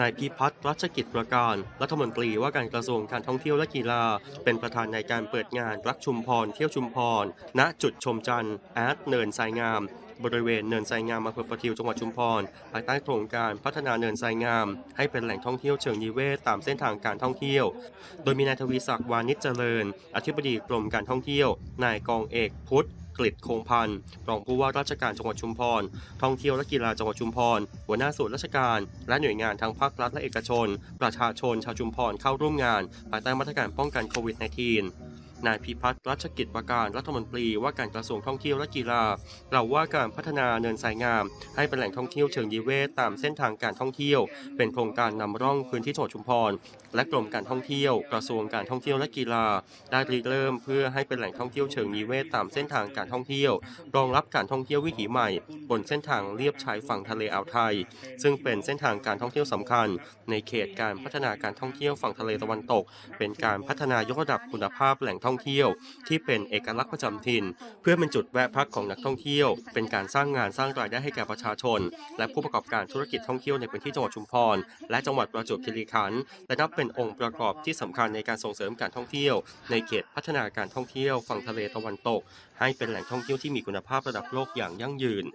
นายพิพัฒน์รัชกิจประการ รัฐมนตรีว่าการกระทรวงการท่องเที่ยวและกีฬา เป็นประธานในการเปิดงานรักชุมพร เที่ยวชุมพร ณ จุดชมจันทร์แอดเนินทรายงาม บริเวณเนินทรายงามอำเภอประทิวจังหวัดชุมพร ภายใต้โครงการพัฒนาเนินทรายงาม ให้เป็นแหล่งท่องเที่ยวเชิงนิเวศตามเส้นทางการท่องเที่ยว โดยมีนายทวีศักดิ์วานิชเจริญ อธิบดีกรมการท่องเที่ยว นายกองเอกพุทธกฤษคงพันธ์รองผู้ว่าราชการจังหวัดชุมพร ท่องเที่ยวและกีฬาจังหวัดชุมพร หัวหน้าส่วนราชการ และหน่วยงานทั้งภาครัฐและเอกชน ประชาชนชาวชุมพรเข้าร่วมงาน ภายใต้มาตรการป้องกันโควิด -19 นายพิพัฒน์รัชกิจประการรัฐมนตรีว่าการกระทรวงท่องเที่ยวและกีฬากล่าว่าการพัฒนาเนินสายงาม ให้เป็นแหล่งท่องเที่ยวเชิงนิเวศตามเส้นทางการท่องเที่ยว เป็นโครงการนำร่องพื้นที่จังหวัดชุมพร และกรมการท่องเที่ยว กระทรวงการท่องเที่ยวและกีฬา ได้ริเริ่มเพื่อให้เป็นแหล่งท่องเที่ยวเชิงนิเวศตามเส้นทางการท่องเที่ยว รองรับการท่องเที่ยววิถีใหม่ บนเส้นทางเลียบชายฝั่งทะเลอ่าวไทย ซึ่งเป็นเส้นทางการท่องเที่ยวสำคัญ ในเขตการพัฒนาการท่องเที่ยวฝั่งทะเลตะวันตก เป็นการพัฒนายกระดับคุณภาพแหล่งท่องท่องเที่ยว ที่เป็นเอกลักษณ์ประจำถิ่น เพื่อเป็นจุดแวะพักของนักท่องเที่ยว เป็นการสร้างงานสร้างรายได้ให้แก่ประชาชน และผู้ประกอบการธุรกิจท่องเที่ยวในพื้นที่จังหวัดชุมพรและจังหวัดประจวบคีรีขันธ์และนับเป็นองค์ประกอบที่สำคัญในการส่งเสริมการท่องเที่ยว ในเขตพัฒนาการท่องเที่ยวฝั่งทะเลตะวันตก ให้เป็นแหล่งท่องเที่ยวที่มีคุณภาพระดับโลกอย่างยั่งยืน